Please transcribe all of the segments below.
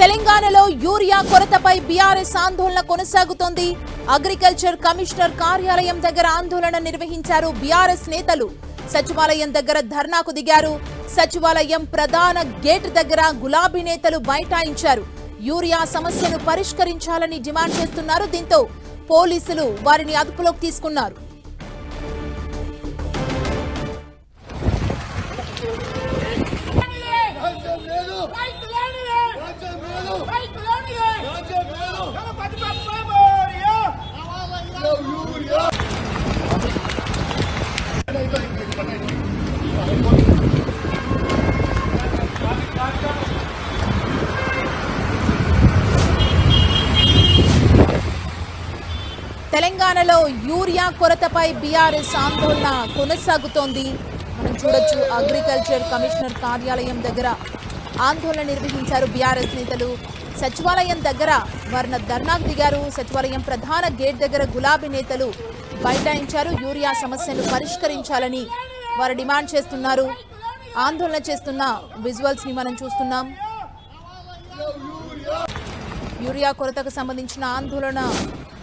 తెలంగాణలో urea కొరతపై BRS ఆందోళన కొనసాగుతోంది. అగ్రికల్చర్ కమిషనర్ కార్యాలయం దగ్గర ఆందోళన నిర్వహించారు బీఆర్ఎస్ నేతలు. సచివాలయం దగ్గర ధర్నాకు దిగారు. సచివాలయం ప్రధాన గేట్ దగ్గర గులాబీ నేతలు బైఠాయించారు. యూరియా సమస్యను పరిష్కరించాలని డిమాండ్ చేస్తున్నారు. దీంతో పోలీసులు వారిని అదుపులోకి తీసుకున్నారు. తెలంగాణలో యూరియా కొరతపై బీఆర్ఎస్ ఆందోళన కొనసాగుతోంది. మనం చూడొచ్చు అగ్రికల్చర్ కమిషనర్ కార్యాలయం దగ్గర ఆందోళన నిర్వహించారు బీఆర్ఎస్ నేతలు. సచివాలయం దగ్గర వారిన ధర్నాకు దిగారు. సచివాలయం ప్రధాన గేట్ దగ్గర గులాబీ నేతలు బైఠాయించారు. యూరియా సమస్యను పరిష్కరించాలని వారు డిమాండ్ చేస్తున్నారు. ఆందోళన చేస్తున్న విజువల్స్ని మనం చూస్తున్నాం. యూరియా కొరతకు సంబంధించిన ఆందోళన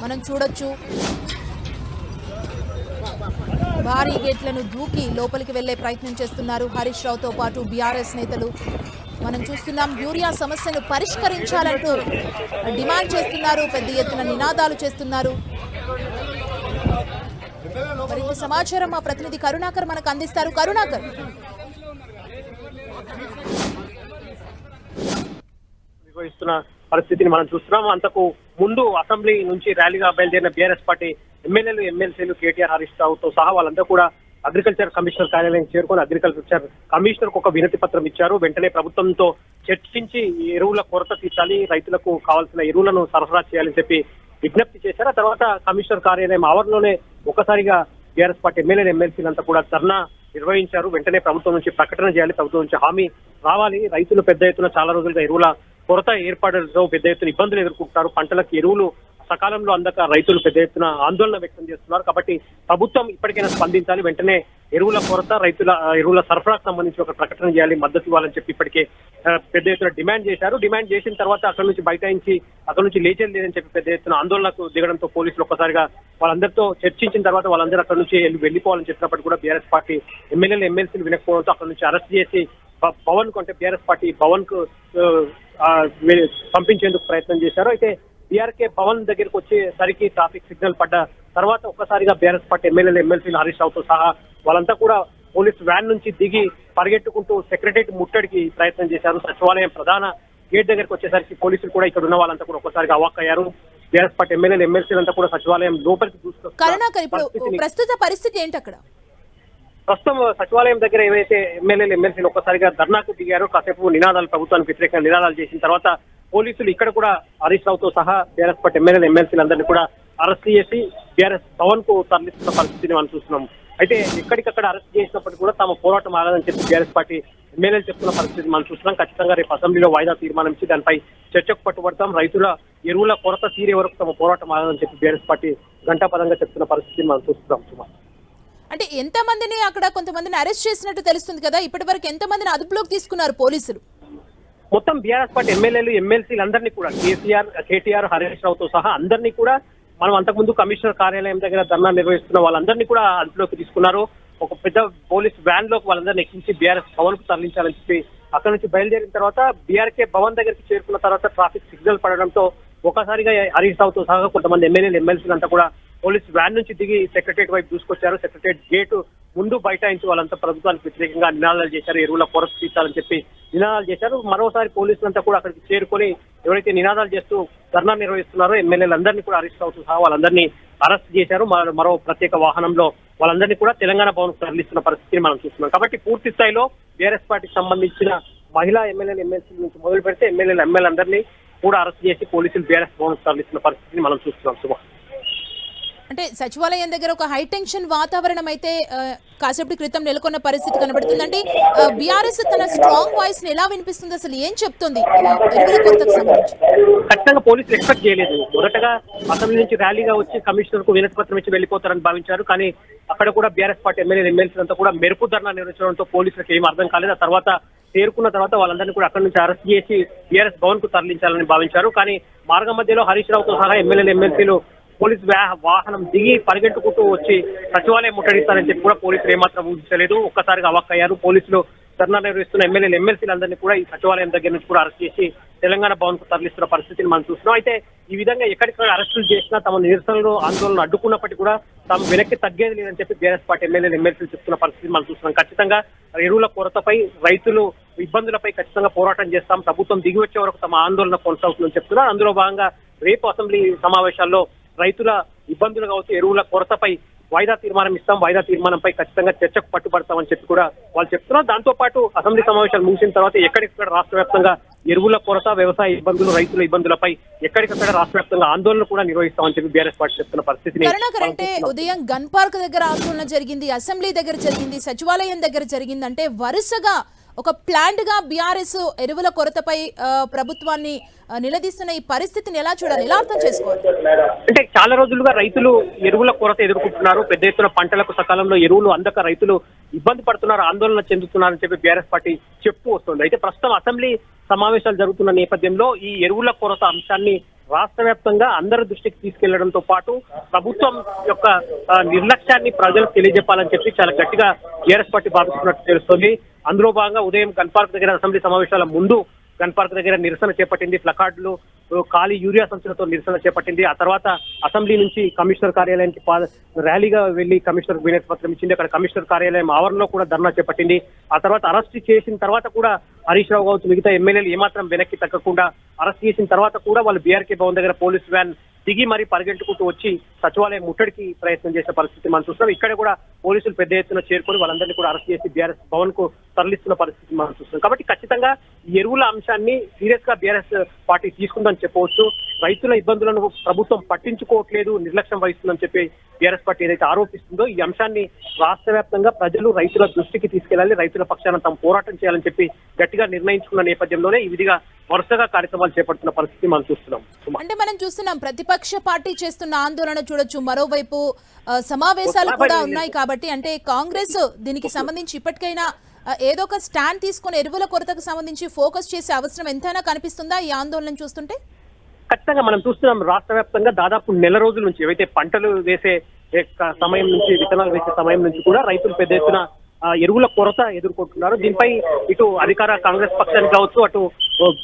మనం చూడొచ్చు. భారీ గేట్లను దూకి లోపలికి వెళ్ళే ప్రయత్నం చేస్తున్నారు హరీష్ రావుతో పాటు బీఆర్ఎస్ నేతలు. మనం చూస్తున్నాం యూరియా సమస్యను పరిష్కరించాలంటూ డిమాండ్ చేస్తున్నారు పెద్ద ఎత్తున నినాదాలు చేస్తున్నారు. మరింత సమాచారం మా ప్రతినిధి కరుణాకర్ మనకు అందిస్తారు. కరుణాకర్. ఇస్తున్నా పరిస్థితిని మనం చూస్తున్నాం అంతకు ముందు అసెంబ్లీ నుంచి ర్యాలీగా బయలుదేరిన బీఆర్ఎస్ పార్టీ ఎమ్మెల్యేలు ఎమ్మెల్సీలు కేటీఆర్ హరీష్ రావుతో సహా వాళ్ళంతా కూడా అగ్రికల్చర్ కమిషనర్ కార్యాలయం చేరుకొని అగ్రికల్చర్ కమిషనర్ ఒక వినతి పత్రం ఇచ్చారు. వెంటనే ప్రభుత్వంతో చర్చించి ఎరువుల కొరత తీర్చాలి రైతులకు కావాల్సిన ఎరువులను సరఫరా చేయాలని చెప్పి విజ్ఞప్తి చేశారు. ఆ తర్వాత కమిషనర్ కార్యాలయం ఆవరణలోనే ఒకసారిగా బీఆర్ఎస్ పార్టీ ఎమ్మెల్యేలు ఎమ్మెల్సీలంతా కూడా ధర్నా నిర్వహించారు. వెంటనే ప్రభుత్వం నుంచి ప్రకటన చేయాలి ప్రభుత్వం నుంచి హామీ రావాలి. రైతులు పెద్ద ఎత్తున చాలా రోజులుగా ఎరువుల కొరత ఏర్పడడంతో పెద్ద ఎత్తున ఇబ్బందులు ఎదుర్కొంటున్నారు. పంటలకు ఎరువులు సకాలంలో అందక రైతులు పెద్ద ఎత్తున ఆందోళన వ్యక్తం చేస్తున్నారు. కాబట్టి ప్రభుత్వం ఇప్పటికైనా స్పందించాలి. వెంటనే ఎరువుల కొరత రైతుల ఎరువుల సరఫరాకు సంబంధించి ఒక ప్రకటన చేయాలి మద్దతు ఇవ్వాలని చెప్పి ఇప్పటికే పెద్ద ఎత్తున డిమాండ్ చేశారు. డిమాండ్ చేసిన తర్వాత అక్కడ నుంచి బైఠాయించి అక్కడ నుంచి లేచేది లేదని చెప్పి పెద్ద ఎత్తున ఆందోళనకు దిగడంతో పోలీసులు ఒక్కసారిగా వాళ్ళందరితో చర్చించిన తర్వాత వాళ్ళందరూ అక్కడ నుంచి వెళ్ళిపోవాలని చెప్పినప్పుడు కూడా బీఆర్ఎస్ పార్టీ ఎమ్మెల్యేలు ఎమ్మెల్సీలు వినకపోవడంతో అక్కడ నుంచి అరెస్ట్ చేసి భవన్ పవన్కు అంటే బీఆర్ఎస్ పార్టీ భవన్కు పంపించేందుకు ప్రయత్నం చేశారు. అయితే బీఆర్కే భవన్ దగ్గరికి వచ్చేసరికి ట్రాఫిక్ సిగ్నల్ పడ్డ తర్వాత ఒక్కసారిగా బీఆర్ఎస్ పార్టీ ఎమ్మెల్యేలు ఎమ్మెల్సీలు హరీష్ రావుతో సహా వాళ్ళంతా కూడా పోలీస్ వ్యాన్ నుంచి దిగి పరిగెట్టుకుంటూ సెక్రటరియట్ ముట్టడికి ప్రయత్నం చేశారు. సచివాలయం ప్రధాన గేట్ దగ్గరికి వచ్చేసరికి పోలీసులు కూడా ఇక్కడ ఉన్న వాళ్ళంతా కూడా ఒక్కసారిగా అవాక్కయ్యారు బీఆర్ఎస్ పార్టీ ఎమ్మెల్యేలు ఎమ్మెల్సీలంతా కూడా సచివాలయం లోపలికి పరిస్థితిని ప్రస్తుత పరిస్థితి ఏంటి అక్కడ? ప్రస్తుతం సచివాలయం దగ్గర ఏవైతే ఎమ్మెల్యేలు ఎమ్మెల్సీలు ఒక్కసారిగా ధర్నాకు దిగారో కాసేపు నినాదాలు ప్రభుత్వానికి వ్యతిరేకంగా నినాదాలు చేసిన తర్వాత పోలీసులు ఇక్కడ కూడా హరీష్ రావుతో సహా బీఆర్ఎస్ పార్టీ ఎమ్మెల్యేలు ఎమ్మెల్సీలు అందరినీ కూడా అరెస్ట్ చేసి బీఆర్ఎస్ భవన్కు తరలిస్తున్న పరిస్థితిని మనం చూస్తున్నాం అయితే ఎక్కడికక్కడ అరెస్ట్ చేసినప్పటికీ కూడా తమ పోరాటం ఆగదని చెప్పి బీఆర్ఎస్ పార్టీ ఎమ్మెల్యేలు చెప్తున్న పరిస్థితి మనం చూస్తున్నాం. ఖచ్చితంగా రేపు అసెంబ్లీలో వాయిదా తీర్మానం ఇచ్చి దానిపై చర్చకు పట్టుబడతాం. రైతుల ఎరువుల కొరత తీరే వరకు తమ పోరాటం ఆగదని చెప్పి బీఆర్ఎస్ పార్టీ గంటాపదంగా చెప్తున్న పరిస్థితిని మనం చూస్తున్నాం సుమారు. అంటే ఎంత మందిని అక్కడ కొంతమందిని అరెస్ట్ చేసినట్టు తెలుస్తుంది కదా ఇప్పటి వరకు ఎంత మందిని అదుపులోకి తీసుకున్నారు పోలీసులు? మొత్తం బీఆర్ఎస్ పార్టీ ఎమ్మెల్యేలు ఎమ్మెల్సీలు అందరినీ కూడా కేసీఆర్ కేటీఆర్ హరీష్ రావుతో సహా అందరినీ కూడా మనం అంతకుముందు కమిషనర్ కార్యాలయం దగ్గర ధర్నా నిర్వహిస్తున్న వాళ్ళందరినీ కూడా అదుపులోకి తీసుకున్నారు. ఒక పెద్ద పోలీస్ వ్యాన్లోకి వాళ్ళందరినీ ఎక్కించి బీఆర్ఎస్ భవన్కు తరలించాలని చెప్పి అక్కడ నుంచి బయలుదేరిన తర్వాత బీఆర్కే భవన్ దగ్గరికి చేరుకున్న తర్వాత ట్రాఫిక్ సిగ్నల్ పడడంతో ఒకసారిగా హరీష్ రావుతో సహా కొంతమంది ఎమ్మెల్యేలు ఎమ్మెల్సీలు అంతా కూడా పోలీస్ వ్యాన్ నుంచి దిగి సెక్రటరేట్ వైపు దూసుకొచ్చారు. సెక్రటరేట్ గేటు ముందు బైఠాయించి వాళ్ళంతా ప్రభుత్వానికి వ్యతిరేకంగా నినాదాలు చేశారు. ఎరువుల కొరత తీర్చాలని చెప్పి నినాదాలు చేశారు. మరోసారి పోలీసులంతా కూడా అక్కడికి చేరుకొని ఎవరైతే నినాదాలు చేస్తూ ధర్నా నిర్వహిస్తున్నారో ఎమ్మెల్యేలందరినీ కూడా అరెస్ట్ అవుతూ సహా వాళ్ళందరినీ అరెస్ట్ చేశారు. మరో- ప్రత్యేక వాహనంలో వాళ్ళందరినీ కూడా తెలంగాణ భవన్ తరలిస్తున్న పరిస్థితిని మనం చూస్తున్నాం. కాబట్టి పూర్తి స్థాయిలో బీఆర్ఎస్ పార్టీకి సంబంధించిన మహిళా ఎమ్మెల్యేలు ఎమ్మెల్సీ నుంచి మొదలు పెడితే ఎమ్మెల్యేలు ఎమ్మెల్యేలందరినీ కూడా అరెస్ట్ చేసి పోలీసులు బీఆర్ఎస్ భవన్ తరలిస్తున్న పరిస్థితిని మనం చూస్తున్నాం. సుమా అంటే సచివాలయం దగ్గర ఒక హైటెన్షన్ వాతావరణం అయితే కాసేపటి క్రితం నెలకొన్న పరిస్థితి కనబడుతుంది అంటే బీఆర్ఎస్ తన స్ట్రాంగ్ వాయిస్ ఎలా వినిపిస్తుంది? అసలు ఏం చెప్తుంది? ఖచ్చితంగా పోలీసులు ఎక్స్పెక్ట్ చేయలేదు. మొదటగా అసెంబ్లీ నుంచి ర్యాలీగా వచ్చి కమిషనర్కు వినతి పత్రం ఇచ్చి వెళ్ళిపోతారని భావించారు. కానీ అక్కడ కూడా బీఆర్ఎస్ పార్టీ ఎమ్మెల్యే ఎమ్మెల్సీ అంతా కూడా మెరుపు ధర్నా నిర్వహించడంతో పోలీసులకు ఏం అర్థం కాలేదు. ఆ తర్వాత చేరుకున్న తర్వాత వాళ్ళందరినీ కూడా అక్కడి నుంచి అరెస్ట్ చేసి బీఆర్ఎస్ భవన్కు తరలించాలని భావించారు. కానీ మార్గం మధ్యలో హరీష్ రావుతో సహా ఎమ్మెల్యేలు ఎమ్మెల్సీలు పోలీస్ వాహనం దిగి పరిగెట్టుకుంటూ వచ్చి సచివాలయం ముట్టడిస్తారని చెప్పి కూడా పోలీసులు ఏమాత్రం ఊహించలేదు. ఒక్కసారిగా అవక్కయ్యారు. పోలీసులు ధర్నా నిర్వహిస్తున్న ఎమ్మెల్యేలు ఎమ్మెల్సీలందరినీ కూడా ఈ సచివాలయం దగ్గర నుంచి కూడా అరెస్ట్ చేసి తెలంగాణ భవన్కు తరలిస్తున్న పరిస్థితిని మనం చూస్తున్నాం. అయితే ఈ విధంగా ఎక్కడికక్కడ అరెస్టులు చేసినా తమ నిరసనలు ఆందోళనలు అడ్డుకున్నప్పటికీ కూడా తాము వెనక్కి తగ్గేది లేదని చెప్పి బీఆర్ఎస్ పార్టీ ఎమ్మెల్యేలు ఎమ్మెల్సీలు చెప్తున్న పరిస్థితి మనం చూస్తున్నాం. ఖచ్చితంగా ఎరువుల కొరతపై రైతులు ఇబ్బందులపై ఖచ్చితంగా పోరాటం చేస్తాం. ప్రభుత్వం దిగి వచ్చే వరకు తమ ఆందోళన కొనసాగుతుందని చెప్తున్నారు. అందులో భాగంగా రేపు అసెంబ్లీ సమావేశాల్లో రైతుల ఇబ్బందులు కావచ్చు ఎరువుల కొరతపై వాయిదా తీర్మానం ఇస్తాం వాయిదా తీర్మానంపై ఖచ్చితంగా చర్చకు పట్టుబడతామని చెప్పి కూడా వాళ్ళు చెప్తున్నారు దాంతో పాటు అసెంబ్లీ సమావేశాలు ముగిసిన తర్వాత ఎక్కడికక్కడ రాష్ట్ర వ్యాప్తంగా ఎరువుల కొరత వ్యవసాయ ఇబ్బందులు రైతుల ఇబ్బందులపై ఎక్కడికక్కడ రాష్ట్ర వ్యాప్తంగా ఆందోళన కూడా నిర్వహిస్తామని చెప్పి బీఆర్ఎస్ పార్టీ చెప్తున్న పరిస్థితిని మనం అంటే. ఉదయం గన్ పార్క్ దగ్గర ఆందోళన జరిగింది అసెంబ్లీ దగ్గర జరిగింది సచివాలయం దగ్గర జరిగింది అంటే వరుసగా ఒక ప్లాంట్గా బీఆర్ఎస్ ఎరువుల కొరతపై ప్రభుత్వాన్ని నిలదీస్తున్న ఈ పరిస్థితిని ఎలా చూడాలి? ఎలా అర్థం చేసుకోవాలి? అంటే చాలా రోజులుగా రైతులు ఎరువుల కొరత ఎదుర్కొంటున్నారు. పెద్ద ఎత్తున పంటలకు సకాలంలో ఎరువులు అందక రైతులు ఇబ్బంది పడుతున్నారు ఆందోళన చెందుతున్నారని చెప్పి బీఆర్ఎస్ పార్టీ చెప్పు వస్తుంది. అయితే ప్రస్తుతం అసెంబ్లీ సమావేశాలు జరుగుతున్న నేపథ్యంలో ఈ ఎరువుల కొరత అంశాన్ని రాష్ట్ర వ్యాప్తంగా అందరి దృష్టికి తీసుకెళ్ళడంతో పాటు ప్రభుత్వం యొక్క నిర్లక్ష్యాన్ని ప్రజలకు తెలియజెప్పాలని చెప్పి చాలా గట్టిగా బీఆర్ఎస్ పార్టీ భావిస్తున్నట్టు తెలుస్తోంది. అందులో భాగంగా ఉదయం గన్పార్క్ దగ్గర అసెంబ్లీ సమావేశాల ముందు గన్ పార్క్ దగ్గర నిరసన చేపట్టింది. ప్లకార్డులు ఖాళీ యూరియా సంచులతో నిరసన చేపట్టింది. ఆ తర్వాత అసెంబ్లీ నుంచి కమిషనర్ కార్యాలయానికి ర్యాలీగా వెళ్ళి కమిషనర్ వినతి పత్రం ఇచ్చింది. అక్కడ కమిషనర్ కార్యాలయం ఆవరణలో కూడా ధర్నా చేపట్టింది. ఆ తర్వాత అరెస్ట్ చేసిన తర్వాత కూడా హరీష్ రావు కావచ్చు మిగతా ఎమ్మెల్యేలు ఏమాత్రం వెనక్కి తగ్గకుండా అరెస్ట్ చేసిన తర్వాత కూడా వాళ్ళు బీఆర్కే భవన్ దగ్గర పోలీస్ వ్యాన్ దిగి మరి పరిగెట్టుకుంటూ వచ్చి సచివాలయం ముట్టడికి ప్రయత్నం చేసే పరిస్థితి మనం చూస్తున్నాం. ఇక్కడ కూడా పోలీసులు పెద్ద ఎత్తున చేరుకొని వాళ్ళందరినీ కూడా అరెస్ట్ చేసి బీఆర్ఎస్ భవన్కు తరలిస్తున్న పరిస్థితి మనం చూస్తున్నాం. కాబట్టి ఖచ్చితంగా ఎరువుల అంశాన్ని సీరియస్గా బీఆర్ఎస్ పార్టీ తీసుకుందని చెప్పవచ్చు. రైతుల ఇబ్బందులను ప్రభుత్వం పట్టించుకోవట్లేదు నిర్లక్ష్యం వహిస్తుందని చెప్పి బీఆర్ఎస్ పార్టీ ఏదైతే ఆరోపిస్తుందో ఈ అంశాన్ని రాష్ట్ర వ్యాప్తంగా ప్రజలు రైతుల దృష్టికి తీసుకెళ్ళాలి రైతుల పక్షాన తాము పోరాటం చేయాలని చెప్పి గట్టిగా నిర్ణయించుకున్న నేపథ్యంలోనే ఈ విధిగా వరుసగా కార్యక్రమాలు చేపడుతున్న పరిస్థితి మనం చూస్తున్నాం. అంటే మనం చూస్తున్నాం ప్రతిపక్ష పార్టీ చేస్తున్న ఆందోళన చూడొచ్చు. మరోవైపు సమావేశాలు కూడా ఉన్నాయి కాబట్టి అంటే కాంగ్రెస్ దీనికి సంబంధించి ఇప్పటికైనా ఏదో ఒక స్టాండ్ తీసుకొని ఎరువుల కొరతకు సంబంధించి ఫోకస్ చేసే అవసరం ఎంతైనా కనిపిస్తుందా ఈ ఆందోళన చూస్తుంటే? ఖచ్చితంగా మనం చూస్తున్నాం రాష్ట్ర వ్యాప్తంగా దాదాపు నెల రోజుల నుంచి ఏవైతే పంటలు వేసే సమయం నుంచి విత్తనాలు వేసే సమయం నుంచి కూడా రైతులు పెద్ద ఎత్తున ఎరువుల కొరత ఎదుర్కొంటున్నారు. దీనిపై ఇటు అధికార కాంగ్రెస్ పక్షానికి కావచ్చు అటు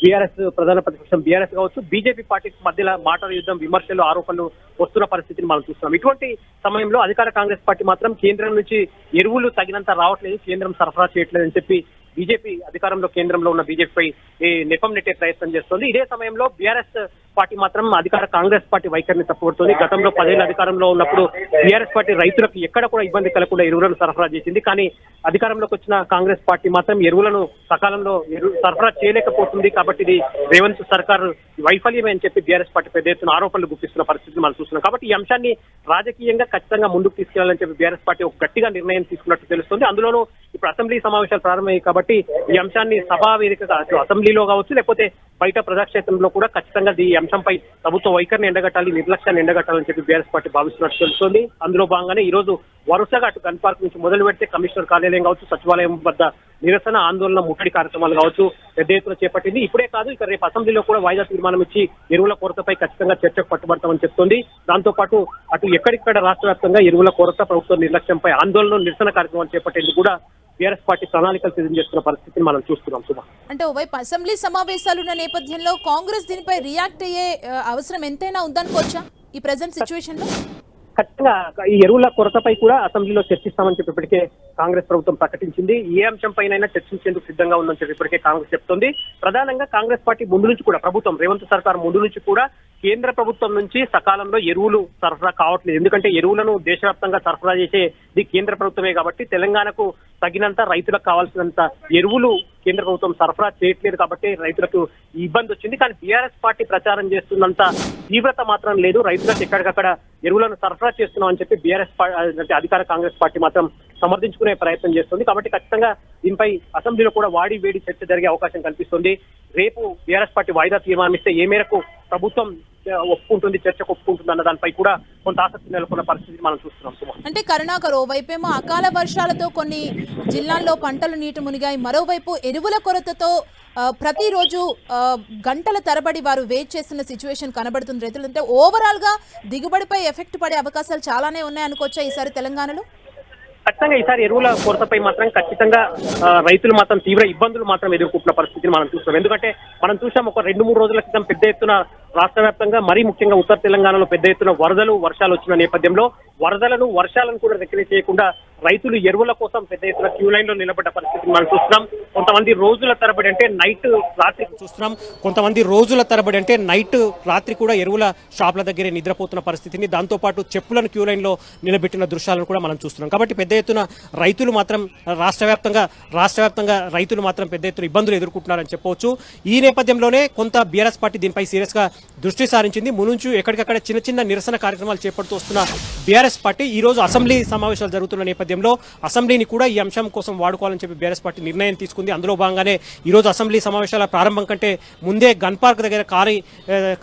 బీఆర్ఎస్ ప్రధాన ప్రతిపక్షం బీఆర్ఎస్ కావచ్చు బీజేపీ పార్టీ మధ్యలో మాటల యుద్ధం విమర్శలు ఆరోపణలు వస్తున్న పరిస్థితిని మనం చూస్తున్నాం. ఇటువంటి సమయంలో అధికార కాంగ్రెస్ పార్టీ మాత్రం కేంద్రం నుంచి ఎరువులు తగినంత రావట్లేదు కేంద్రం సరఫరా చేయట్లేదని చెప్పి బీజేపీ అధికారంలో కేంద్రంలో ఉన్న బీజేపీపై ఈ నెపం నెట్టే ప్రయత్నం చేస్తోంది. ఇదే సమయంలో బీఆర్ఎస్ పార్టీ మాత్రం అధికార కాంగ్రెస్ పార్టీ వైఖరిని తప్పుపడుతోంది. గతంలో పదేళ్ళు అధికారంలో ఉన్నప్పుడు బీఆర్ఎస్ పార్టీ రైతులకు ఎక్కడ కూడా ఇబ్బంది కలగకుండా ఎరువులను సరఫరా చేసింది. కానీ అధికారంలోకి వచ్చిన కాంగ్రెస్ పార్టీ మాత్రం ఎరువులను సకాలంలో ఎరువు సరఫరా చేయలేకపోతుంది కాబట్టి ఇది రేవంత్ సర్కార్ వైఫల్యమే అని చెప్పి బీఆర్ఎస్ పార్టీ పెద్ద ఎత్తున ఆరోపణలు గుప్పిస్తున్న పరిస్థితిని మనం చూస్తున్నాం. కాబట్టి ఈ అంశాన్ని రాజకీయంగా ఖచ్చితంగా ముందుకు తీసుకెళ్ళాలని చెప్పి బీఆర్ఎస్ పార్టీ ఒక గట్టిగా నిర్ణయం తీసుకున్నట్టు తెలుస్తుంది. అందులోనూ ఇప్పుడు అసెంబ్లీ సమావేశాలు ప్రారంభమయ్యాయి కాబట్టి ఈ అంశాన్ని సభా వేదికగా అసెంబ్లీలో కావచ్చు లేకపోతే బయట ప్రజాక్షేత్రంలో కూడా ఖచ్చితంగా ఈ అంశంపై ప్రభుత్వ వైఖరిని ఎండగట్టాలి నిర్లక్ష్యాన్ని ఎండగట్టాలని చెప్పి బీఆర్ఎస్ పార్టీ భావిస్తున్నట్టు తెలుస్తుంది. అందులో భాగంగానే ఈ రోజు వరుసగా అటు గన్ పార్క్ నుంచి మొదలు పెడితే కమిషనర్ కార్యాలయం కావచ్చు సచివాలయం వద్ద నిరసన ఆందోళన ముట్టడి కార్యక్రమాలు కావచ్చు పెద్ద ఎత్తున చేపట్టింది. ఇప్పుడే కాదు ఇక రేపు అసెంబ్లీలో కూడా వాయిదా తీర్మానం ఇచ్చి ఎరువుల కొరతపై ఖచ్చితంగా చర్చకు పట్టుబడతామని చెప్తోంది. దాంతో పాటు అటు ఎక్కడిక్కడ రాష్ట్ర వ్యాప్తంగా ఎరువుల కొరత ప్రభుత్వ నిర్లక్ష్యంపై ఆందోళన నిరసన కార్యక్రమాలు చేపట్టేందుకు కూడా బీఆర్ఎస్ పార్టీ ప్రణాళికలు సిద్ధం చేస్తున్న పరిస్థితిని మనం చూస్తున్నాం సుమా. అంటే ఓవైపు అసెంబ్లీ సమావేశాలు ఉన్న నేపథ్యంలో కాంగ్రెస్ దీనిపై రియాక్ట్ అయ్యే అవసరం ఎంతైనా ఉందనుకోవచ్చా ఈ ప్రజెంట్ సిచ్యువేషన్లో ఖచ్చితంగా ఈ ఎరువుల కొరతపై కూడా అసెంబ్లీలో చర్చిస్తామని చెప్పి ఇప్పటికే కాంగ్రెస్ ప్రభుత్వం ప్రకటించింది. ఏ అంశంపైనైనా చర్చించేందుకు సిద్ధంగా ఉందని చెప్పి ఇప్పటికే కాంగ్రెస్ చెప్తోంది. ప్రధానంగా కాంగ్రెస్ పార్టీ ముందు నుంచి కూడా ప్రభుత్వం రేవంత్ సర్కార్ ముందు నుంచి కూడా కేంద్ర ప్రభుత్వం నుంచి సకాలంలో ఎరువులు సరఫరా కావట్లేదు. ఎందుకంటే ఎరువులను దేశవ్యాప్తంగా సరఫరా చేసేది కేంద్ర ప్రభుత్వమే కాబట్టి తెలంగాణకు తగినంత రైతులకు కావాల్సినంత ఎరువులు కేంద్ర ప్రభుత్వం సరఫరా చేయట్లేదు కాబట్టి రైతులకు ఇబ్బంది వచ్చింది. కానీ బీఆర్ఎస్ పార్టీ ప్రచారం చేస్తున్నంత తీవ్రత మాత్రం లేదు. రైతులకు ఎక్కడికక్కడ ఎరువులను సరఫరా చేస్తున్నాం అని చెప్పి బీఆర్ఎస్ అంటే అధికార కాంగ్రెస్ పార్టీ మాత్రం సమర్థించుకునే ప్రయత్నం చేస్తుంది. కాబట్టి ఖచ్చితంగా దీనిపై అసెంబ్లీలో కూడా వాడి వేడి చర్చ జరిగే అవకాశం కల్పిస్తుంది. రేపు బీఆర్ఎస్ పార్టీ వాయిదా తీర్మానమిస్తే ఏ మేరకు ప్రభుత్వం ఒప్పుకుంటుంది చర్చకు ఒప్పుకుంటుంది అన్న దానిపై కూడా కొంత ఆసక్తి నెలకొన్న పరిస్థితి మనం చూస్తున్నాం అంటే కరుణాకర్ ఓవైపేమో అకాల వర్షాలతో కొన్ని జిల్లాల్లో పంటలు నీటి మునిగాయి. మరోవైపు ఎరువుల కొరతతో ప్రతిరోజు గంటల తరబడి వారు వెయిట్ చేస్తున్న సిచ్యువేషన్ కనబడుతుంది. రైతులు అంటే ఓవరాల్గా దిగుబడిపై ఎఫెక్ట్ పడే అవకాశాలు చాలానే ఉన్నాయి అనుకోవచ్చా ఈసారి తెలంగాణలో? ఖచ్చితంగా ఈసారి ఎరువుల కొరతపై మాత్రం ఖచ్చితంగా రైతులు మాత్రం తీవ్ర ఇబ్బందులు మాత్రం ఎదుర్కొంటున్న పరిస్థితిని మనం చూస్తాం ఎందుకంటే మనం చూసాం ఒక రెండు మూడు రోజుల క్రితం పెద్ద ఎత్తున రాష్ట్ర వ్యాప్తంగా మరీ ముఖ్యంగా ఉత్తర తెలంగాణలో పెద్ద ఎత్తున వరదలు వర్షాలు వచ్చిన నేపథ్యంలో వరదలను వర్షాలను కూడా రెక్కలు చేయకుండా రైతులు ఎరువుల కోసం పెద్ద ఎత్తున క్యూ లైన్లో నిలబడ్డ పరిస్థితిని మనం చూస్తున్నాం. కొంతమంది రోజుల తరబడి అంటే నైట్ రాత్రి చూస్తున్నాం. కొంతమంది రోజుల తరబడి అంటే నైట్ రాత్రి కూడా ఎరువుల షాపుల దగ్గరే నిద్రపోతున్న పరిస్థితిని దాంతోపాటు చెప్పులను క్యూ లైన్లో నిలబెట్టిన దృశ్యాలను కూడా మనం చూస్తున్నాం. కాబట్టి పెద్ద ఎత్తున రైతులు మాత్రం రాష్ట్ర వ్యాప్తంగా రాష్ట్ర వ్యాప్తంగా రైతులు మాత్రం పెద్ద ఎత్తున ఇబ్బందులు ఎదుర్కొంటున్నారని చెప్పవచ్చు. ఈ నేపథ్యంలోనే కొంత బీఆర్ఎస్ పార్టీ దీనిపై సీరియస్గా దృష్టి సారించింది. మునుంచు ఎక్కడికక్కడ చిన్న చిన్న నిరసన కార్యక్రమాలు చేపడుతూ వస్తున్న బీఆర్ఎస్ పార్టీ ఈ రోజు అసెంబ్లీ సమావేశాలు జరుగుతున్న నేపథ్యంలో అసెంబ్లీని కూడా ఈ అంశం కోసం వాడుకోవాలని చెప్పి బీఆర్ఎస్ పార్టీ నిర్ణయం తీసుకుంది. అందులో భాగంగానే ఈ రోజు అసెంబ్లీ సమావేశాల ప్రారంభం కంటే ముందే గన్ పార్క్ దగ్గర ఖాళీ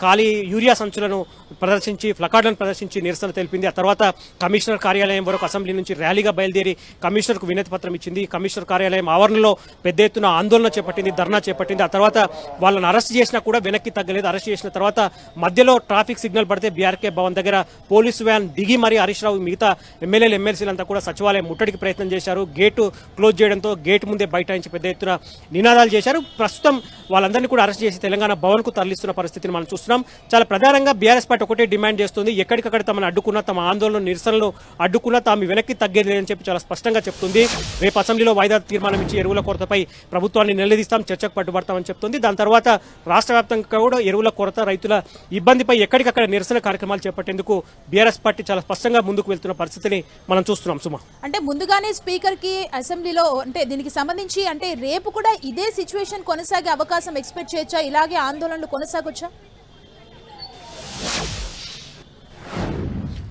ఖాళీ యూరియా సంచులను ప్రదర్శించి ఫ్లకార్డులను ప్రదర్శించి నిరసన తెలిపింది. ఆ తర్వాత కమిషనర్ కార్యాలయం వరకు అసెంబ్లీ నుంచి ర్యాలీగా బయలుదేరి కమిషనర్కు వినతి పత్రం ఇచ్చింది. కమిషనర్ కార్యాలయం ఆవరణలో పెద్ద ఎత్తున ఆందోళన చేపట్టింది ధర్నా చేపట్టింది. ఆ తర్వాత వాళ్ళని అరెస్ట్ చేసినా కూడా వెనక్కి తగ్గలేదు. అరెస్ట్ చేసిన తర్వాత మధ్యలో ట్రాఫిక్ సిగ్నల్ పడితే బీఆర్కే భవన్ దగ్గర పోలీసు వ్యాన్ దిగి మరి హరీష్ రావు మిగతా ఎమ్మెల్యేలు ఎమ్మెల్సీలంతా కూడా సచివాలయం ముట్టడికి ప్రయత్నం చేశారు. గేటు క్లోజ్ చేయడంతో గేట్ ముందే బైఠాయించి పెద్ద ఎత్తున నినాదాలు చేశారు. ప్రస్తుతం వాళ్ళందరినీ కూడా అరెస్ట్ చేసి తెలంగాణ భవన్కు తరలిస్తున్న పరిస్థితిని మనం చూస్తున్నాం. చాలా ప్రధానంగా బీఆర్ఎస్ పార్టీ ఒకటే డిమాండ్ చేస్తుంది. ఎక్కడికక్కడ తమను అడ్డుకున్న తమ ఆందోళన నిరసనలు అడ్డుకున్న తాము వెనక్కి తగ్గేది లేదని చెప్పి చాలా స్పష్టంగా చెప్తుంది. రేపు అసెంబ్లీలో వాయిదా తీర్మానం ఇచ్చి ఎరువుల కొరతపై ప్రభుత్వాన్ని నిలదీస్తాం చర్చకు పట్టుబడతామని చెప్తుంది. దాని తర్వాత రాష్ట్ర వ్యాప్తంగా కూడా ఎరువుల కొరత రైతుల ఇబ్బందిపై ఎక్కడికక్కడ నిరసన కార్యక్రమాలు చేపట్టేందుకు బీఆర్ఎస్ పార్టీ చాలా స్పష్టంగా ముందుకు వెళ్తున్న పరిస్థితిని మనం చూస్తున్నాం. సుమా. అంటే ముందుగానే స్పీకర్కి అసెంబ్లీలో అంటే దీనికి సంబంధించి అంటే రేపు కూడా ఇదే సిచ్యువేషన్ కొనసాగే అవకాశం ఎక్స్పెక్ట్ చేయొచ్చా? ఇలాగే ఆందోళనలు కొనసాగొచ్చా?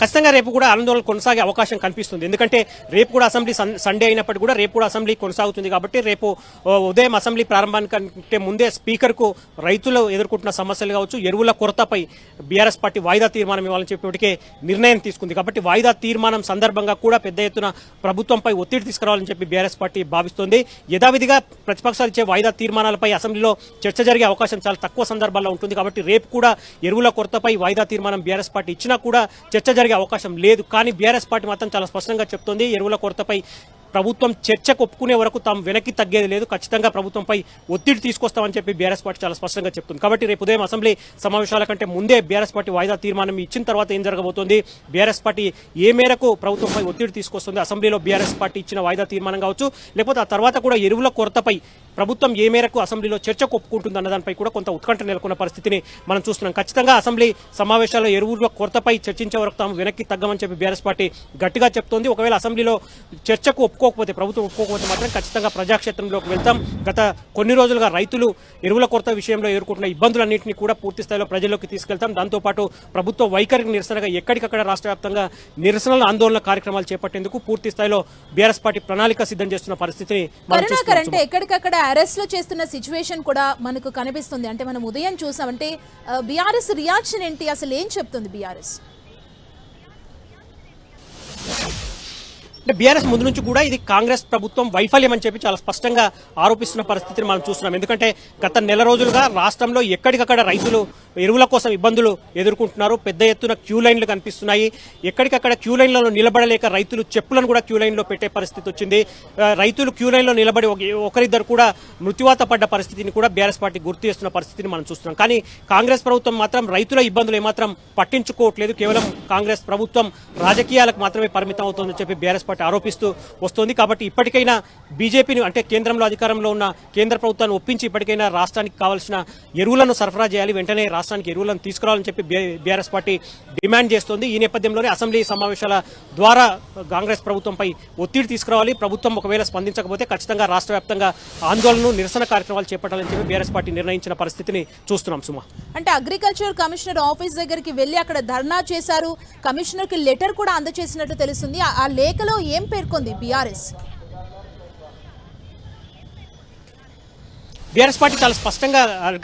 ఖచ్చితంగా రేపు కూడా ఆందోళన కొనసాగే అవకాశం కనిపిస్తుంది. ఎందుకంటే రేపు కూడా అసెంబ్లీ సన్- సండే అయినప్పటికీ కూడా రేపు కూడా అసెంబ్లీ కొనసాగుతుంది కాబట్టి రేపు ఉదయం అసెంబ్లీ ప్రారంభానికంటే ముందే స్పీకర్కు రైతులు ఎదుర్కొంటున్న సమస్యలు కావచ్చు ఎరువుల కొరతపై బీఆర్ఎస్ పార్టీ వాయిదా తీర్మానం ఇవ్వాలని చెప్పేటికే నిర్ణయం తీసుకుంది. కాబట్టి వాయిదా తీర్మానం సందర్భంగా కూడా పెద్ద ఎత్తున ప్రభుత్వంపై ఒత్తిడి తీసుకురావాలని చెప్పి బీఆర్ఎస్ పార్టీ భావిస్తోంది. యథావిధిగా ప్రతిపక్షాలు ఇచ్చే వాయిదా తీర్మానాలపై అసెంబ్లీలో చర్చ జరిగే అవకాశం చాలా తక్కువ సందర్భాల్లో ఉంటుంది. కాబట్టి రేపు కూడా ఎరువుల కొరతపై వాయిదా తీర్మానం బీఆర్ఎస్ పార్టీ ఇచ్చినా కూడా చర్చ జరిగే అవకాశం లేదు. కానీ బీఆర్ఎస్ పార్టీ మాత్రం చాలా స్పష్టంగా చెప్తోంది. ఎరువుల కొరతపై ప్రభుత్వం చర్చకు ఒప్పుకునే వరకు తాము వెనక్కి తగ్గేది లేదు. ఖచ్చితంగా ప్రభుత్వంపై ఒత్తిడి తీసుకొస్తామని చెప్పి బీఆర్ఎస్ పార్టీ చాలా స్పష్టంగా చెప్తుంది. కాబట్టి రేపు ఉదయం అసెంబ్లీ సమావేశాల కంటే ముందే బీఆర్ఎస్ పార్టీ వాయిదా తీర్మానం ఇచ్చిన తర్వాత ఏం జరగబోతోంది? బీఆర్ఎస్ పార్టీ ఏ మేరకు ప్రభుత్వంపై ఒత్తిడి తీసుకొస్తుంది? అసెంబ్లీలో బీఆర్ఎస్ పార్టీ ఇచ్చిన వాయిదా తీర్మానం కావచ్చు. లేకపోతే ఆ తర్వాత కూడా ఎరువుల కొరతపై ప్రభుత్వం ఏ మేరకు అసెంబ్లీలో చర్చకు ఒప్పుకుంటుంది అన్న దానిపై కూడా కొంత ఉత్కంఠ నెలకొన్న పరిస్థితిని మనం చూస్తున్నాం. ఖచ్చితంగా అసెంబ్లీ సమావేశాల్లో ఎరువుల కొరతపై చర్చించే వరకు తాము వెనక్కి తగ్గమని చెప్పి బీఆర్ఎస్ పార్టీ గట్టిగా చెప్తోంది. ఒకవేళ అసెంబ్లీలో చర్చకు ఒప్పుకోకపోతే ప్రభుత్వం ఒప్పుకోకపోతే మాత్రం ఖచ్చితంగా ప్రజాక్షేత్రంలోకి వెళ్తాం. గత కొన్ని రోజులుగా రైతులు ఎరువుల కొరత విషయంలో ఎదుర్కొంటున్న ఇబ్బందులన్నింటినీ కూడా పూర్తి స్థాయిలో ప్రజల్లోకి తీసుకెళ్తాం. దాంతోపాటు ప్రభుత్వ వైఖరికి నిరసనగా ఎక్కడికక్కడ రాష్ట్ర వ్యాప్తంగా నిరసనల ఆందోళన కార్యక్రమాలు చేపట్టేందుకు పూర్తి స్థాయిలో బీఆర్ఎస్ పార్టీ ప్రణాళిక సిద్ధం చేస్తున్న పరిస్థితిని ఎక్కడికక్కడ అరెస్ట్లో చేస్తున్న సిచ్యువేషన్ కూడా మనకు కనిపిస్తుంది. అంటే మనం ఉదయం చూసాం అంటే బీఆర్ఎస్ రియాక్షన్ ఏంటి? అసలు ఏం చెప్తుంది బీఆర్ఎస్ అంటే బీఆర్ఎస్ ముందు నుంచి కూడా ఇది కాంగ్రెస్ ప్రభుత్వం వైఫల్యం అని చెప్పి చాలా స్పష్టంగా ఆరోపిస్తున్న పరిస్థితిని మనం చూస్తున్నాం. ఎందుకంటే గత నెల రోజులుగా రాష్ట్రంలో ఎక్కడికక్కడ రైతులు ఎరువుల కోసం ఇబ్బందులు ఎదుర్కొంటున్నారు. పెద్ద ఎత్తున క్యూ లైన్లు కనిపిస్తున్నాయి. ఎక్కడికక్కడ క్యూ లైన్లలో నిలబడలేక రైతులు చెప్పులను కూడా క్యూ లైన్లో పెట్టే పరిస్థితి వచ్చింది. రైతులు క్యూ లైన్లో నిలబడి ఒకరిద్దరు కూడా మృత్యువాత పడ్డ పరిస్థితిని కూడా బీఆర్ఎస్ పార్టీ గుర్తు చేస్తున్న పరిస్థితిని మనం చూస్తున్నాం. కానీ కాంగ్రెస్ ప్రభుత్వం మాత్రం రైతుల ఇబ్బందులు ఏమాత్రం పట్టించుకోవట్లేదు. కేవలం కాంగ్రెస్ ప్రభుత్వం రాజకీయాలకు మాత్రమే పరిమితం అవుతుందని చెప్పి బీఆర్ఎస్ పార్టీ ఆరోపిస్తూ వస్తోంది. కాబట్టి ఇప్పటికైనా బీజేపీని అంటే కేంద్రంలో అధికారంలో ఉన్న కేంద్ర ప్రభుత్వాన్ని ఒప్పించి ఇప్పటికైనా రాష్ట్రానికి కావాల్సిన ఎరువులను సరఫరా చేయాలి. వెంటనే రాష్ట్రానికి ఎరువులను తీసుకురావాలని చెప్పి బీఆర్ఎస్ పార్టీ డిమాండ్ చేస్తోంది. ఈ నేపథ్యంలోనే అసెంబ్లీ సమావేశాల ద్వారా కాంగ్రెస్ ప్రభుత్వంపై ఒత్తిడి తీసుకురావాలి. ప్రభుత్వం ఒకవేళ స్పందించకపోతే ఖచ్చితంగా రాష్ట్ర వ్యాప్తంగా ఆందోళనలు నిరసన కార్యక్రమాలు చేపట్టాలని చెప్పి బీఆర్ఎస్ పార్టీ నిర్ణయించిన పరిస్థితిని చూస్తున్నాం సుమా. అంటే అగ్రికల్చర్ కమిషనర్ ఆఫీస్ దగ్గరికి వెళ్ళి అక్కడ ధర్నా చేశారు. కమిషనర్కి లెటర్ కూడా అందజేసినట్టు తెలుస్తుంది. ఆ లేఖలో ఏం పేర్కొంది బీఆర్ఎస్? బీఆర్ఎస్ పార్టీ చాలా స్పష్టంగా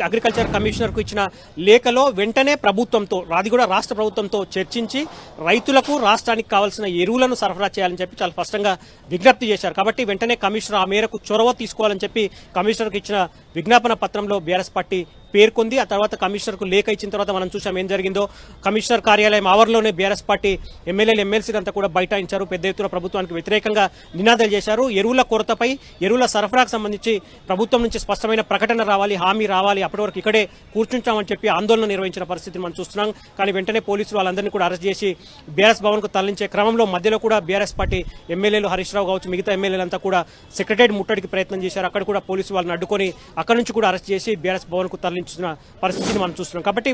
అగ్రికల్చర్ కమిషనర్కు ఇచ్చిన లేఖలో వెంటనే ప్రభుత్వంతో అది కూడా రాష్ట్ర ప్రభుత్వంతో చర్చించి రైతులకు రాష్ట్రానికి కావాల్సిన ఎరువులను సరఫరా చేయాలని చెప్పి చాలా స్పష్టంగా విజ్ఞప్తి చేశారు. కాబట్టి వెంటనే కమిషనర్ ఆ మేరకు చొరవ తీసుకోవాలని చెప్పి కమిషనర్కి ఇచ్చిన విజ్ఞాపన పత్రంలో బీఆర్ఎస్ పార్టీ పేర్కొంది. ఆ తర్వాత కమిషనర్కు లేఖ ఇచ్చిన తర్వాత మనం చూసాం ఏం జరిగిందో. కమిషనర్ కార్యాలయం ఆవరణలోనే బీఆర్ఎస్ పార్టీ ఎమ్మెల్యేలు ఎమ్మెల్సీలంతా కూడా బైఠాయించారు. పెద్ద ఎత్తున ప్రభుత్వానికి వ్యతిరేకంగా నినాదాలు చేశారు. ఎరువుల కొరతపై ఎరువుల సరఫరాకు సంబంధించి ప్రభుత్వం నుంచి స్పష్టమైన ప్రకటన రావాలి హామీ రావాలి. అప్పటి వరకు ఇక్కడే కూర్చుంటామని చెప్పి ఆందోళన నిర్వహించిన పరిస్థితిని మనం చూస్తున్నాం. కానీ వెంటనే పోలీసులు వాళ్ళందరినీ కూడా అరెస్ట్ చేసి బీఆర్ఎస్ భవన్కు తరలించే క్రమంలో మధ్యలో కూడా బీఆర్ఎస్ పార్టీ ఎమ్మెల్యేలు హరీష్ రావు కావచ్చు మిగతా ఎమ్మెల్యేలంతా కూడా సెక్రటరీ ముట్టడికి ప్రయత్నం చేశారు. అక్కడ కూడా పోలీసు వాళ్ళని అడ్డుకొని అక్కడ నుంచి కూడా అరెస్ట్ చేసి బీఆర్ఎస్ భవన్కు తరలించిన పరిస్థితిని మనం చూస్తున్నాం. కాబట్టి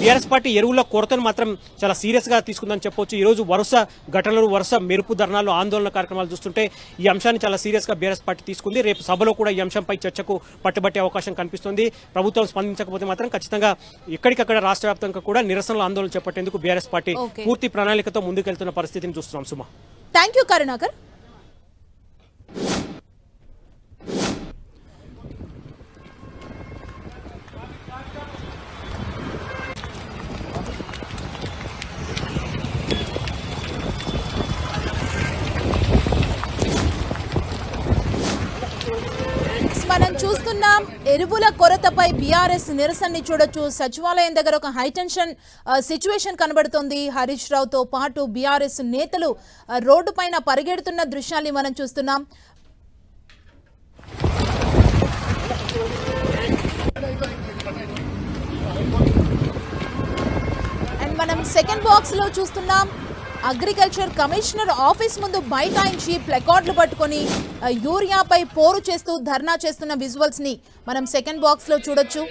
బీఆర్ఎస్ పార్టీ ఎరువుల కొరతను మాత్రం చాలా సీరియస్గా తీసుకుందని చెప్పొచ్చు. ఈ రోజు వరుస ఘటనలు వరుస మెరుపు ధర్నాలు ఆందోళన కార్యక్రమాలు చూస్తుంటే ఈ అంశాన్ని చాలా సీరియస్గా బీఆర్ఎస్ పార్టీ తీసుకుంది. రేపు సభలో కూడా ఈ అంశంపై చర్చకు పట్టుబట్టే అవకాశం కనిపిస్తుంది. ప్రభుత్వం స్పందించకపోతే మాత్రం ఖచ్చితంగా ఎక్కడికక్కడ రాష్ట్ర వ్యాప్తంగా కూడా నిరసనలు ఆందోళన చేపట్టేందుకు బీఆర్ఎస్ పార్టీ. పూర్తి ప్రణాళికతో ముందుకెళ్తున్న పరిస్థితిని చూస్తున్నాం. సుమా. థ్యాంక్ యూ కరుణాకర్ మనం చూస్తున్నాం. ఎరువుల కొరతపై బీఆర్ఎస్ నిరసనని చూడొచ్చు. సచివాలయం దగ్గర ఒక హైటెన్షన్ సిచ్యువేషన్ కనబడుతోంది. హరీష్ రావుతో పాటు బీఆర్ఎస్ నేతలు రోడ్డు పైన పరిగెడుతున్న దృశ్యాల్ని మనం చూస్తున్నాం. అండ్ మనం సెకండ్ బాక్స్లో చూస్తున్నాం. అగ్రికల్చర్ కమిషనర్ ఆఫీస్ ముందు బైఠాయించి ప్లెకార్డులు పట్టుకొని యూరియాపై పోరు చేస్తూ ధర్నా చేస్తున్న విజువల్స్ని మనం సెకండ్ బాక్స్లో చూడొచ్చు.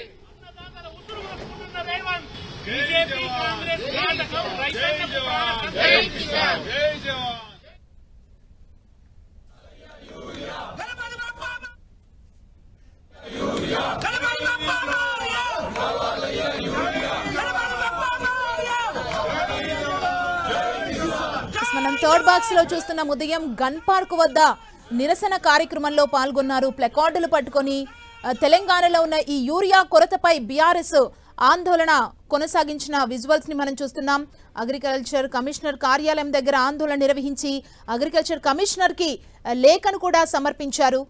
బీజేపీ కాంగ్రెస్ నాటకం రైతాంగ ప్రాణ మనం థర్డ్ బాక్స్లో చూస్తున్న ఉదయం గన్ పార్క్ వద్ద నిరసన కార్యక్రమంలో పాల్గొన్నారు. ప్లకార్డులు పట్టుకొని తెలంగాణలో ఉన్న ఈ యూరియా కొరతపై బీఆర్ఎస్ ఆందోళన కొనసాగించిన విజువల్స్ని మనం చూస్తున్నాం. అగ్రికల్చర్ కమిషనర్ కార్యాలయం దగ్గర ఆందోళన నిర్వహించి అగ్రికల్చర్ కమిషనర్కి లేఖను కూడా సమర్పించారు.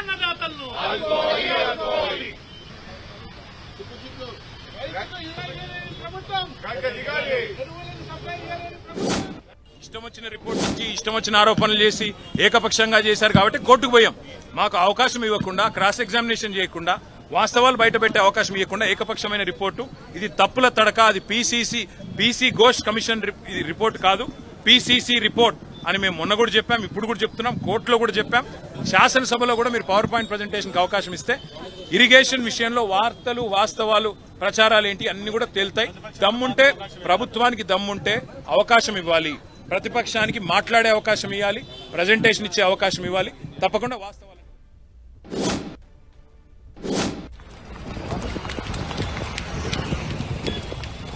అన్నదాతలను ప్రభుత్వం ఎరువులను సప్లై చేయాలని ప్రభుత్వం ఇష్టం వచ్చిన రిపోర్ట్ ఇచ్చి ఇష్టం వచ్చిన ఆరోపణలు చేసి ఏకపక్షంగా చేశారు కాబట్టి కోర్టుకు పోయాం. మాకు అవకాశం ఇవ్వకుండా క్రాస్ ఎగ్జామినేషన్ చేయకుండా వాస్తవాలు బయటపెట్టే అవకాశం ఇవ్వకుండా ఏకపక్షమైన రిపోర్టు. ఇది తప్పుల తడక అది PCC PC Ghosh commission report కాదు. PCC report. అని మేము మొన్న కూడా చెప్పాం ఇప్పుడు కూడా చెప్తున్నాం కోర్టులో కూడా చెప్పాం. శాసనసభలో కూడా మీరు పవర్ పాయింట్ ప్రజెంటేషన్కి అవకాశం ఇస్తే ఇరిగేషన్ విషయంలో వార్తలు వాస్తవాలు ప్రచారాలు ఏంటి అన్ని కూడా తేలుతాయి. దమ్ముంటే ప్రభుత్వానికి దమ్ముంటే అవకాశం ఇవ్వాలి. ప్రతిపక్షానికి మాట్లాడే అవకాశం ఇవ్వాలి. ప్రజెంటేషన్ ఇచ్చే అవకాశం ఇవ్వాలి. తప్పకుండా వాస్తవం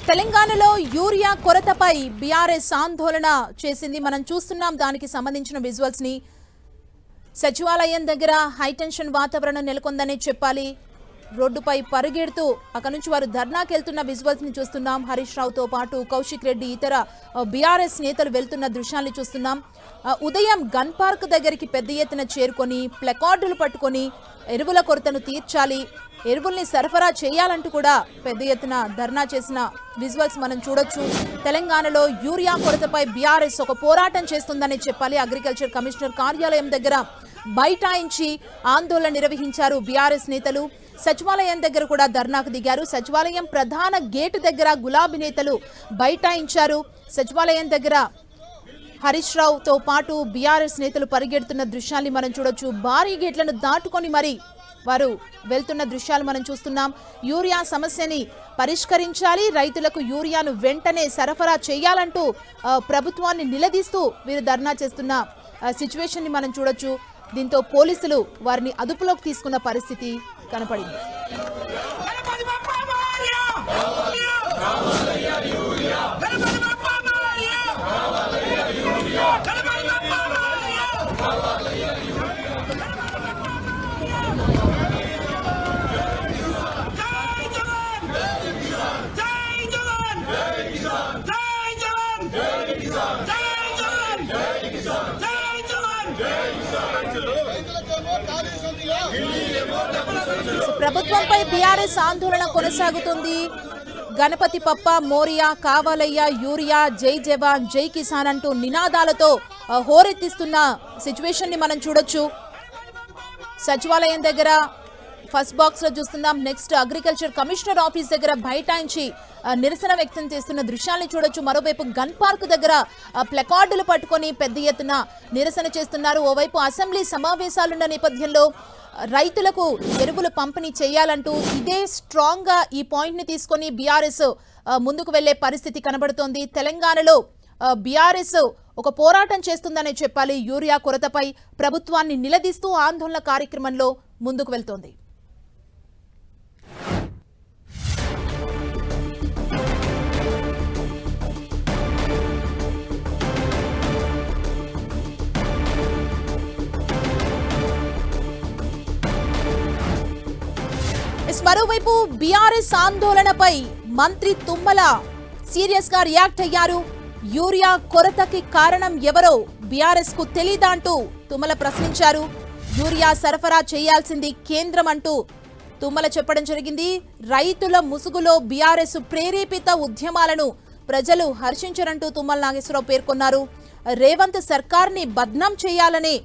తెలంగాణలో యూరియా కొరతపై బీఆర్ఎస్ ఆందోళన చేసింది. మనం చూస్తున్నాం దానికి సంబంధించిన విజువల్స్ని సచివాలయం దగ్గర హైటెన్షన్ వాతావరణం నెలకొందనే చెప్పాలి. రోడ్డుపై పరుగెడుతూ అక్కడ నుంచి వారు ధర్నాకి వెళ్తున్న విజువల్స్ని చూస్తున్నాం. హరీష్ రావుతో పాటు కౌశిక్ రెడ్డి ఇతర బీఆర్ఎస్ నేతలు వెళ్తున్న దృశ్యాల్ని చూస్తున్నాం. ఉదయం గన్ పార్క్ దగ్గరికి పెద్ద ఎత్తున చేరుకొని ప్లకార్డులు పట్టుకొని ఎరువుల కొరతను తీర్చాలి ఎరువుల్ని సరఫరా చేయాలంటూ కూడా పెద్ద ఎత్తున ధర్నా చేసిన విజువల్స్ మనం చూడొచ్చు. తెలంగాణలో యూరియా కొరతపై బీఆర్ఎస్ ఒక పోరాటం చేస్తుందని చెప్పాలి. అగ్రికల్చర్ కమిషనర్ కార్యాలయం దగ్గర బైఠాయించి ఆందోళన నిర్వహించారు బీఆర్ఎస్ నేతలు. సచివాలయం దగ్గర కూడా ధర్నాకు దిగారు. సచివాలయం ప్రధాన గేటు దగ్గర గులాబీ నేతలు బైఠాయించారు. సచివాలయం దగ్గర హరీష్ రావుతో పాటు బీఆర్ఎస్ నేతలు పరిగెడుతున్న దృశ్యాల్ని మనం చూడొచ్చు. భారీ గేట్లను దాటుకొని మరి వారు వెళ్తున్న దృశ్యాలు మనం చూస్తున్నాం. యూరియా సమస్యని పరిష్కరించాలి. రైతులకు యూరియాను వెంటనే సరఫరా చేయాలంటూ ప్రభుత్వాన్ని నిలదీస్తూ వీరు ధర్నా చేస్తున్న సిచ్యువేషన్ని మనం చూడొచ్చు. దీంతో పోలీసులు వారిని అదుపులోకి తీసుకున్న పరిస్థితి కనపడింది. ప్రభుత్వంపై బీఆర్ఎస్ ఆందోళన కొనసాగుతుంది. గణపతి పప్ప మోరియా కావాలయ్య యూరియా జై జవాన్ జై కిసాన్ అంటూ నినాదాలతో హోరెత్తిస్తున్న సిచ్యువేషన్ని మనం చూడొచ్చు. సచివాలయం దగ్గర ఫస్ట్ బాక్స్లో చూస్తున్నాం. నెక్స్ట్ అగ్రికల్చర్ కమిషనర్ ఆఫీస్ దగ్గర బైఠాయించి నిరసన వ్యక్తం చేస్తున్న దృశ్యాన్ని చూడొచ్చు. మరోవైపు గన్ పార్క్ దగ్గర ప్లకార్డులు పట్టుకొని పెద్ద ఎత్తున నిరసన చేస్తున్నారు. ఓవైపు అసెంబ్లీ సమావేశాలున్న నేపథ్యంలో రైతులకు ఎరువులు పంపిణీ చేయాలంటూ ఇదే స్ట్రాంగ్గా ఈ పాయింట్ని తీసుకొని బీఆర్ఎస్ ముందుకు వెళ్ళే పరిస్థితి కనబడుతోంది. తెలంగాణలో బీఆర్ఎస్ ఒక పోరాటం చేస్తుందనే చెప్పాలి. యూరియా కొరతపై ప్రభుత్వాన్ని నిలదీస్తూ ఆందోళన కార్యక్రమంలో ముందుకు వెళ్తోంది. మరోవైపు బీఆర్ఎస్ ఆందోళనపై మంత్రి తుమ్మల సీరియస్గా రియాక్ట్ అయ్యారు. యూరియా కొరతకి కారణం ఎవరో బీఆర్ఎస్కు తెలీదా అంటూ తుమ్మల ప్రశ్నించారు. యూరియా సరఫరా చేయాల్సింది కేంద్రం అంటూ తుమ్మల చెప్పడం జరిగింది. రైతుల ముసుగులో బీఆర్ఎస్ ప్రేరేపిత ఉద్యమాలను ప్రజలు హర్షించరంటూ తుమ్మల నాగేశ్వరరావు పేర్కొన్నారు. రేవంత్ సర్కార్ని బద్నాం చేయాలని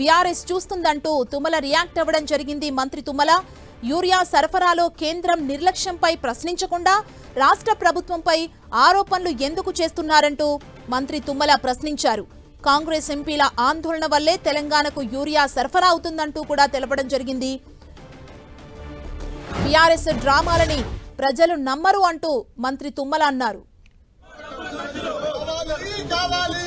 బీఆర్ఎస్ చూస్తుందంటూ తుమ్మల రియాక్ట్ అవ్వడం జరిగింది మంత్రి తుమ్మల. యూరియా సరఫరాలో కేంద్రం నిర్లక్ష్యంపై ప్రశ్నించకుండా రాష్ట్ర ప్రభుత్వంపై ఆరోపణలు ఎందుకు చేస్తున్నారంటూ మంత్రి తుమ్మల ప్రశ్నించారు. కాంగ్రెస్ ఎంపీల ఆందోళన వల్లే తెలంగాణకు యూరియా సరఫరా అవుతుందంటూ కూడా తెలపడం జరిగింది. బీఆర్ఎస్ డ్రామాలని ప్రజలు నమ్మరు అంటూ మంత్రి తుమ్మల అన్నారు. కావాలి.